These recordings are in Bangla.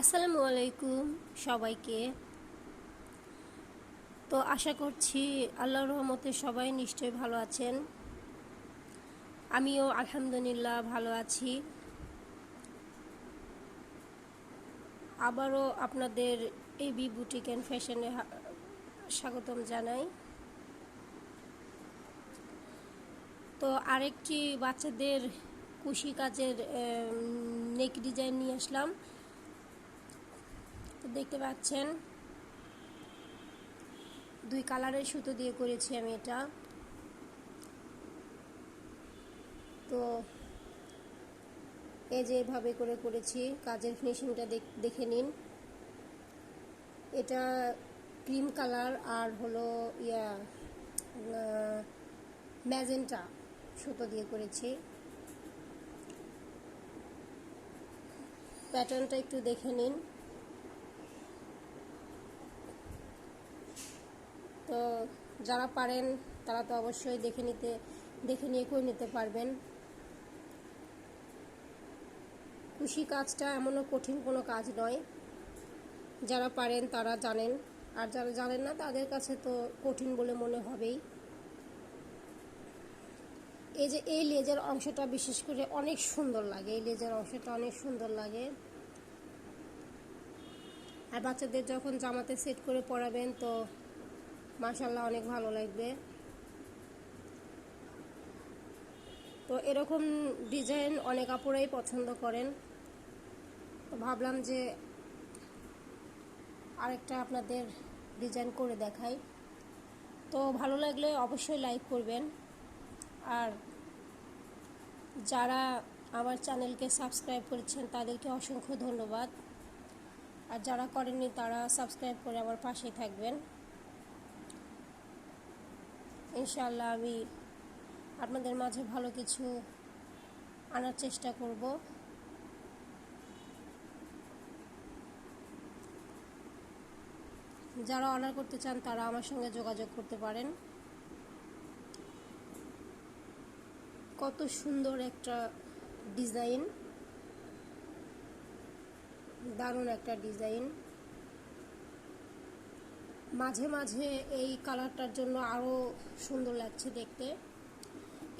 আসসালামু আলাইকুম সবাইকে। তো আশা করছি আল্লাহর রহমতে সবাই নিশ্চয়ই ভালো আছেন। আমিও আলহামদুলিল্লাহ ভালো আছি। আবারও আপনাদের এই বি বুটিক অ্যান্ড ফ্যাশনে স্বাগতম জানাই। তো আরেকটি বাচ্চাদের কুশি কাজের নেক ডিজাইন নিয়ে আসলাম। তো দেখতে পাচ্ছেন, দুই কালারের সুতো দিয়ে করেছি আমি এটা। তো এই যে এভাবে করে করেছি, কাজের ফিনিশিংটা দেখে নিন। এটা ক্রিম কালার আর হলো ইয়া ম্যাজেন্টা সুতো দিয়ে করেছি। প্যাটার্নটা একটু দেখে নিন। তো যারা পারেন, তারা তো অবশ্যই দেখে নিতে, দেখে নিয়ে করে নিতে পারবেন। খুশি কাজটা এমনও কঠিন কোনো কাজ নয়। যারা পারেন, তারা জানেন। আর যারা জানেন না, তাদের কাছে তো কঠিন বলে মনে হবেই। এই যে, এই লেজের অংশটা বিশেষ করে অনেক সুন্দর লাগে। এই লেজের অংশটা অনেক সুন্দর লাগে। আর বাচ্চাদের যখন জামাতে সেট করে পরাবেন, তো মাশাল্লাহ অনেক ভালো লাগবে। তো এরকম ডিজাইন অনেক আপুরাই পছন্দ করেন। তো ভাবলাম যে আরেকটা আপনাদের ডিজাইন করে দেখাই। তো ভালো লাগলে অবশ্যই লাইক করবেন। আর যারা আমার চ্যানেলকে সাবস্ক্রাইব করেছেন, তাদেরকে অসংখ্য ধন্যবাদ। আর যারা করেননি, তারা সাবস্ক্রাইব করে আমার পাশেই থাকবেন। ইনশাল্লাহ আমি আপনাদের মাঝে ভালো কিছু আনার চেষ্টা করব। যারা অর্ডার করতে চান, তারা আমার সঙ্গে যোগাযোগ করতে পারেন। কত সুন্দর একটা ডিজাইন। দারুণ একটা ডিজাইন। মাঝে মাঝে এই কালারটার জন্য আরও সুন্দর লাগছে দেখতে।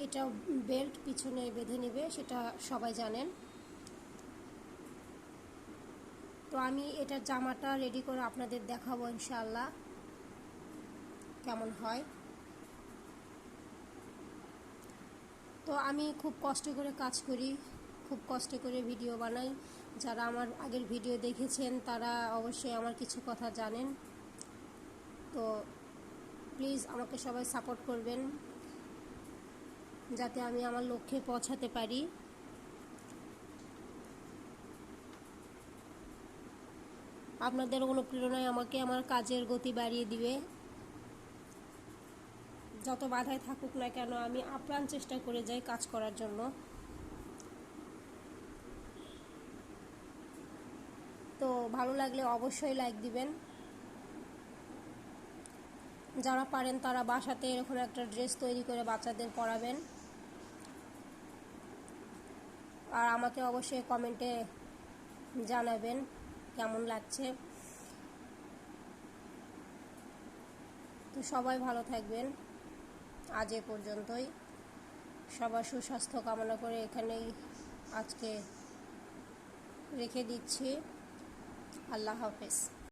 এটা বেল্ট পিছনে বেঁধে নেবে, সেটা সবাই জানেন। তো আমি এটার জামাটা রেডি করে আপনাদের দেখাবো ইনশাল্লাহ কেমন হয়। তো আমি খুব কষ্ট করে কাজ করি, খুব কষ্ট করে ভিডিও বানাই। যারা আমার আগের ভিডিও দেখেছেন, তারা অবশ্যই আমার কিছু কথা জানেন। তো প্লিজ আমাকে সবাই সাপোর্ট করবেন, যাতে আমি আমার লক্ষ্যে পৌঁছাতে পারি। আপনাদের অনুপ্রেরণায় আমাকে আমার কাজের গতি বাড়িয়ে দিবে। যত বাধায় থাকুক না কেন, আমি আপ্রাণ চেষ্টা করে যাই কাজ করার জন্য। তো ভালো লাগলে অবশ্যই লাইক দিবেন। যারা পারেন তারা বাসাতে এরকম একটা ড্রেস তৈরি করে বাচ্চাদের পরাবেন। আর আমাকে অবশ্যই কমেন্টে জানাবেন কেমন লাগছে। তো সবাই ভালো থাকবেন। আজ এ পর্যন্তই। সবার সুস্বাস্থ্য কামনা করে এখানেই আজকে রেখে দিচ্ছি। আল্লাহ হাফেজ।